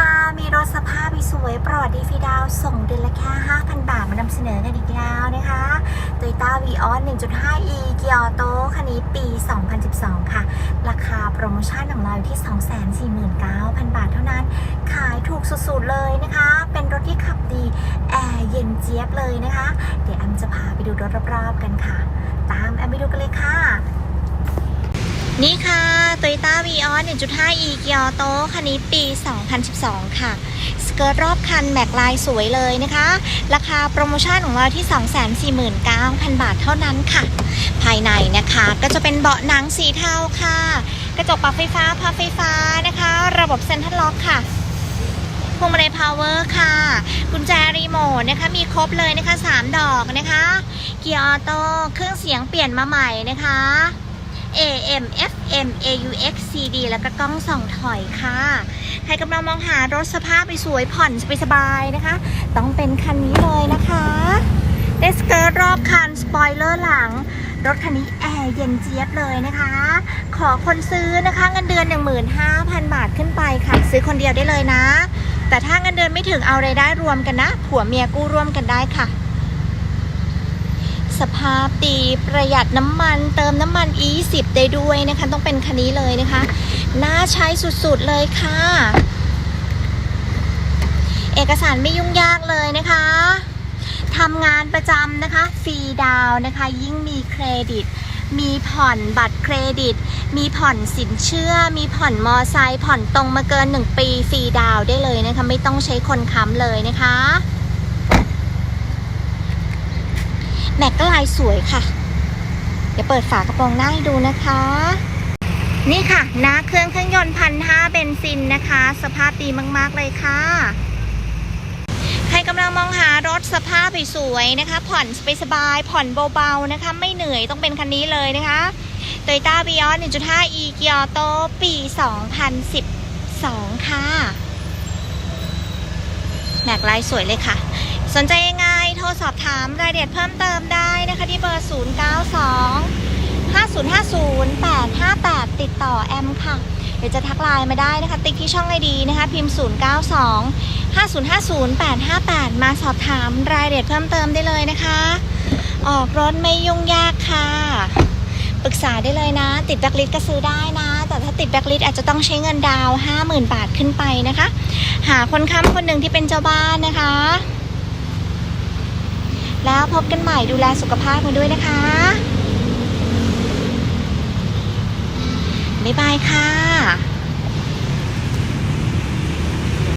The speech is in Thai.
ค่ะ มีรถสภาพสวยปลอดดีฟีดาวส่งเดือนละแค่ 5,000 บาทมานำเสนอกันอีกแล้วนะคะ Toyota Vios 1.5e เกียร์โตคันนี้ปี 2012 ค่ะ ราคาโปรโมชั่นของเราอยู่ที่ 249,000 บาทเท่านั้น ขายถูกสุดๆเลยนะคะ เป็นรถที่ขับดี แอร์เย็นเจี๊ยบเลยนะคะ เดี๋ยวแอมจะพาไปดูรถรอบๆกันค่ะ ตามแอมไปดูกันเลยค่ะ นี่ค่ะ Toyota Vios 1.5e เกียร์โตคันนี้ปี 2012 ค่ะ สเกิร์ตรอบคันแม็กลายสวยเลยนะคะ ราคาโปรโมชั่นของเราที่ 249,000 บาทเท่านั้นค่ะ ภายในนะคะก็จะเป็นเบาะหนังสีเทาค่ะ กระจกปรับไฟฟ้าพับไฟฟ้านะคะ ระบบเซ็นทรัลล็อกค่ะพวงมาลัยพาวเวอร์ค่ะ กุญแจรีโมทนะคะ มีครบเลยนะคะ 3 ดอกนะคะ เกียร์ออโต้เครื่องเสียงเปลี่ยนมาใหม่นะคะ AM FM AUX CD แล้วก็กล้องส่องถอยค่ะ ใครกำลังมองหารถสภาพไปสวยผ่อนสบายๆนะคะ ต้องเป็นคันนี้เลยนะคะเดสเกิร์ตรอบคัน สปอยเลอร์หลัง รถคันนี้แอร์เย็นเจี๊ยบเลยนะคะ ขอคนซื้อนะคะเงินเดือน 15,000 บาทขึ้นไปค่ะ ซื้อคนเดียวได้เลยนะ แต่ถ้าเงินเดือนไม่ถึงเอารายได้รวมกันนะ ผัวเมียกู้ร่วมกันได้ค่ะ สภาพดีประหยัดน้ำมัน เติมน้ำมัน E10 ได้ด้วยนะคะ ต้องเป็นคันนี้เลยนะคะ น่าใช้สุดๆเลยค่ะ เอกสารไม่ยุ่งยากเลยนะคะทำงานประจำนะคะฟรีดาวนะคะ ยิ่งมีเครดิต มีผ่อนบัตรเครดิต มีผ่อนสินเชื่อ มีผ่อนมอไซค์ผ่อนตรงมาเกิน 1 ปีฟรีดาวได้เลยนะคะ ไม่ต้องใช้คนค้ำเลยนะคะ แม็กก็ลายสวยค่ะ เดี๋ยวเปิดฝากระโปรงหน้าให้ดูนะคะ นี่ค่ะหน้าเครื่องเครื่องยนต์พันห้าเบนซินนะคะ สภาพดีมาก ๆ เลยค่ะ ใครกำลังมองหารถสภาพสวยๆนะคะ ผ่อนสบายผ่อนเบาๆนะคะ ไม่เหนื่อยต้องเป็นคันนี้เลยนะคะ Toyota Vios 1.5e เกียโตปี 2012 ค่ะ แม็กลายสวยเลยค่ะ สนใจยังไง โทรสอบถามรายละเอียดเพิ่มเติมได้นะคะที่เบอร์ 092 5050 858 ติดต่อแอมค่ะเดี๋ยวจะทักไลน์มาได้นะคะ ติ๊กที่ช่องไอดีนะคะ พิมพ์ 092 5050 858 มาสอบถามรายละเอียดเพิ่มเติมได้เลยนะคะ ออกรถไม่ยุ่งยากค่ะ ปรึกษาได้เลยนะ ติดแบ็คลิสก็ซื้อได้นะ แต่ถ้าติดแบ็คลิสอาจจะต้องใช้เงินดาว 50,000 บาทขึ้นไปนะคะ หาคนค้ำคนหนึ่งที่เป็นเจ้าบ้านนะคะ แล้วพบกันใหม่ดูแลสุขภาพกันด้วยนะคะ บ๊ายบายค่ะ